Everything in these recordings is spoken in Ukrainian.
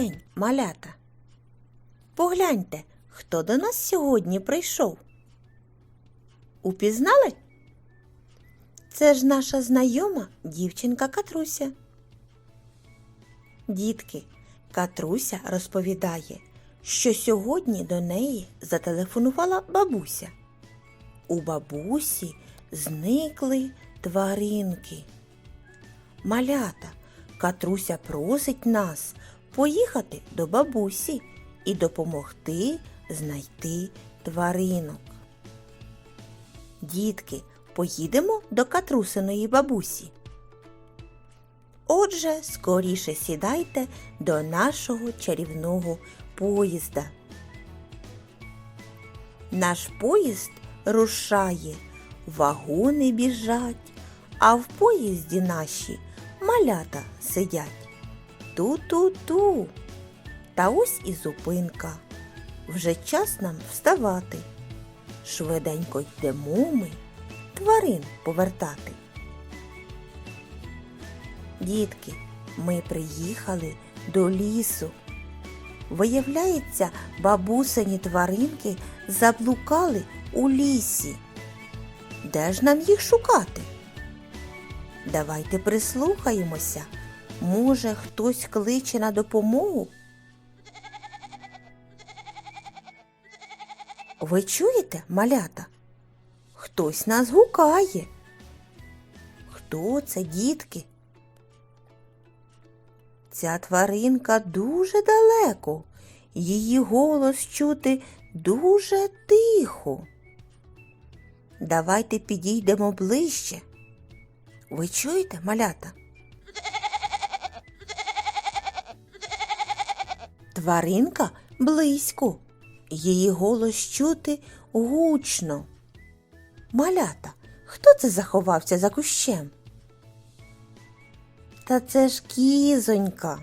День, малята. Погляньте, хто до нас сьогодні прийшов. Упізнали? Це ж наша знайома дівчинка Катруся. Дітки, Катруся розповідає, що сьогодні до неї зателефонувала бабуся. У бабусі зникли тваринки. Малята, Катруся просить нас поїхати до бабусі і допомогти знайти тваринок. Дітки, поїдемо до Катрусиної бабусі. Отже, скоріше сідайте до нашого чарівного поїзда. Наш поїзд рушає, вагони біжать, а в поїзді наші малята сидять. Ту-ту-ту. Та ось і зупинка. Вже час нам вставати. Швиденько йдемо ми тварин повертати. Дітки, ми приїхали до лісу. Виявляється, бабусині тваринки заблукали у лісі. Де ж нам їх шукати? Давайте прислухаємося. Може, хтось кличе на допомогу? Ви чуєте, малята? Хтось нас гукає. Хто це, дітки? Ця тваринка дуже далеко, її голос чути дуже тихо. Давайте підійдемо ближче. Ви чуєте, малята? Тваринка близько, її голос чути гучно. Малята, хто це заховався за кущем? Та це ж кізонька.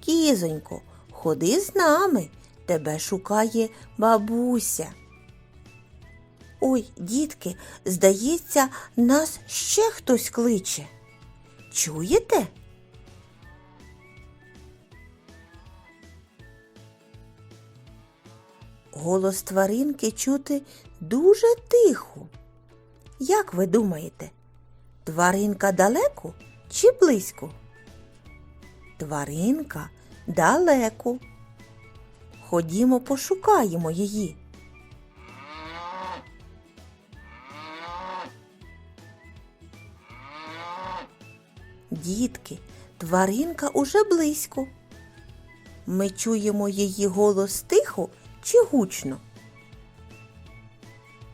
Кізонько, ходи з нами, тебе шукає бабуся. Ой, дітки, здається, нас ще хтось кличе. Чуєте? Голос тваринки чути дуже тихо. Як ви думаєте, тваринка далеко чи близько? Тваринка далеко. Ходімо, пошукаємо її. Дітки, тваринка уже близько. Ми чуємо її голос тихо чи гучно.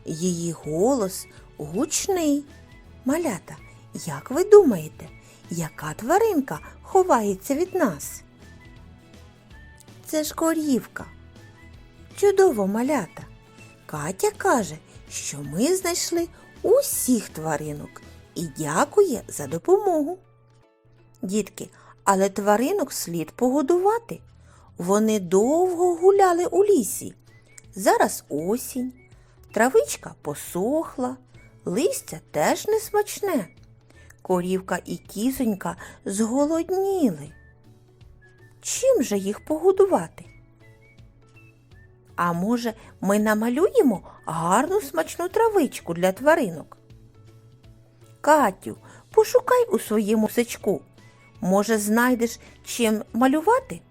Її голос гучний. Малята, як ви думаєте, яка тваринка ховається від нас? Це ж корівка. Чудово малята. Катя каже, що ми знайшли усіх тваринок і дякує за допомогу. Дітки, але тваринок слід погодувати. Вони довго гуляли у лісі. Зараз осінь, травичка посохла, листя теж не смачне. Корівка і кізонька зголодніли. Чим же їх погодувати? А може, ми намалюємо гарну смачну травичку для тваринок? Катю, пошукай у своєму сачку. Може, знайдеш чим малювати?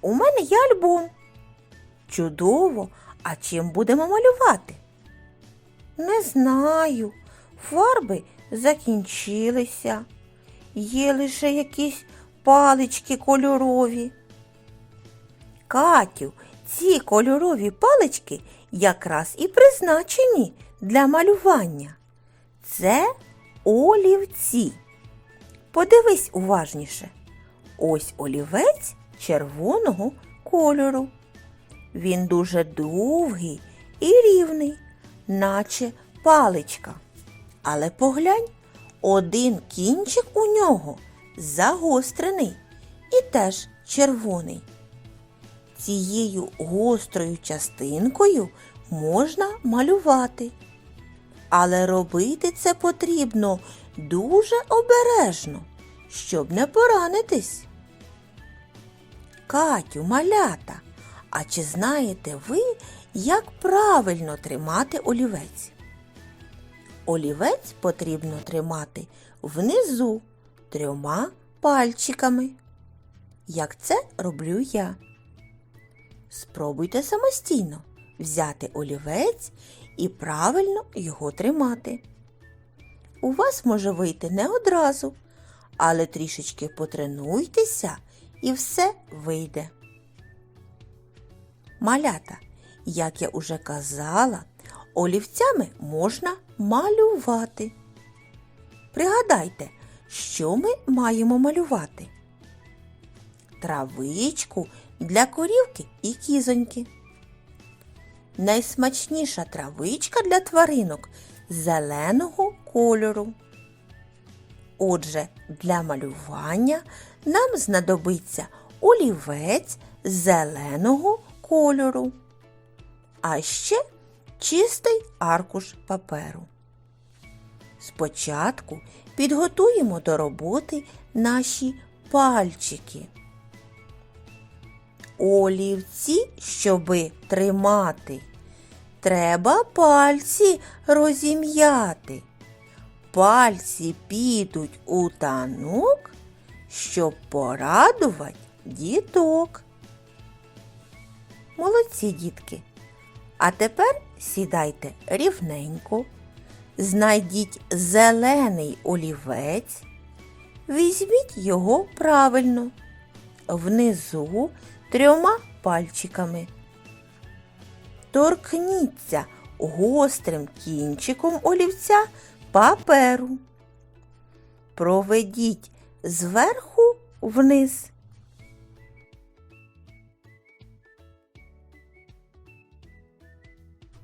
У мене є альбом. Чудово, а чим будемо малювати? Не знаю. Фарби закінчилися. Є лише якісь палички кольорові. Катю, ці кольорові палички якраз і призначені для малювання. Це олівці. Подивись уважніше. Ось олівець червоного кольору. Він дуже довгий і рівний, наче паличка. Але поглянь, один кінчик у нього загострений і теж червоний. Цією гострою частинкою можна малювати. Але робити це потрібно дуже обережно, щоб не поранитись. Катю, малята, а чи знаєте ви, як правильно тримати олівець? Олівець потрібно тримати внизу трьома пальчиками. Як це роблю я. Спробуйте самостійно взяти олівець і правильно його тримати. У вас може вийти не одразу, але трішечки потренуйтеся і все вийде. Малята, як я уже казала, олівцями можна малювати. Пригадайте, що ми маємо малювати? Травичку для корівки і кізоньки. Найсмачніша травичка для тваринок зеленого кольору. Отже, для малювання нам знадобиться олівець зеленого кольору, а ще чистий аркуш паперу. Спочатку підготуємо до роботи наші пальчики. Олівці, щоби тримати, треба пальці розім'яти. Пальці підуть у танок, щоб порадувати діток. Молодці, дітки. А тепер сідайте рівненько, знайдіть зелений олівець, візьміть його правильно, внизу трьома пальчиками. Торкніться гострим кінчиком олівця паперу. Проведіть зверху вниз.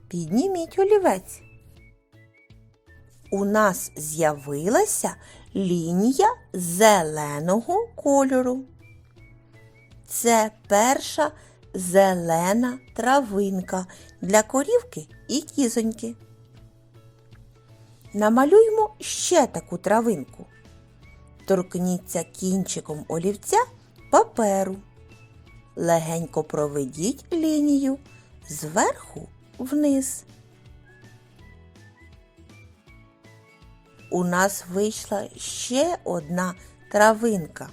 Підніміть олівець. У нас з'явилася лінія зеленого кольору. Це перша зелена травинка для корівки і кізоньки. Намалюймо ще таку травинку. Торкніться кінчиком олівця паперу. Легенько проведіть лінію зверху вниз. У нас вийшла ще одна травинка.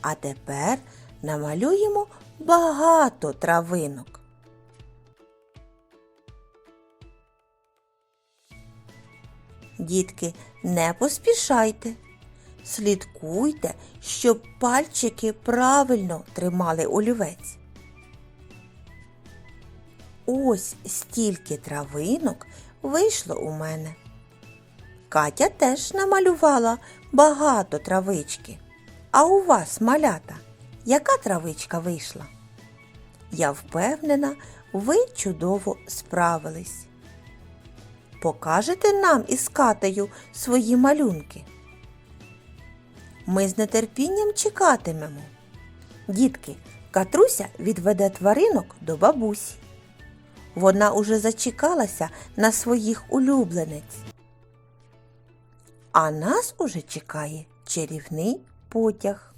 А тепер намалюємо багато травинок. Дітки, не поспішайте. Слідкуйте, щоб пальчики правильно тримали олівець. Ось стільки травинок вийшло у мене. Катя теж намалювала багато травички. А у вас, малята, яка травичка вийшла? Я впевнена, ви чудово справились. Покажете нам із Катею свої малюнки? Ми з нетерпінням чекатимемо. Дітки, Катруся відведе тваринок до бабусі. Вона уже зачекалася на своїх улюбленець. А нас уже чекає чарівний потяг.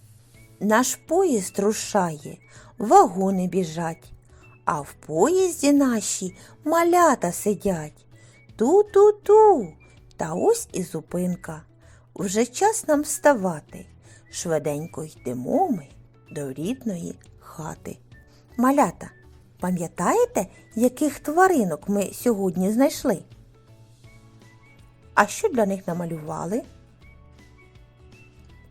Наш поїзд рушає, вагони біжать, а в поїзді наші малята сидять. Ту-ту-ту, та ось і зупинка. Вже час нам вставати. Швиденько йдемо ми до рідної хати. Малята, пам'ятаєте, яких тваринок ми сьогодні знайшли? А що для них намалювали?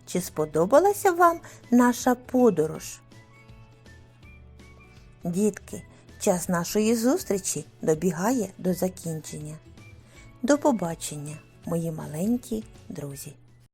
Чи сподобалася вам наша подорож? Дітки, час нашої зустрічі добігає до закінчення. До побачення, мої маленькі друзі!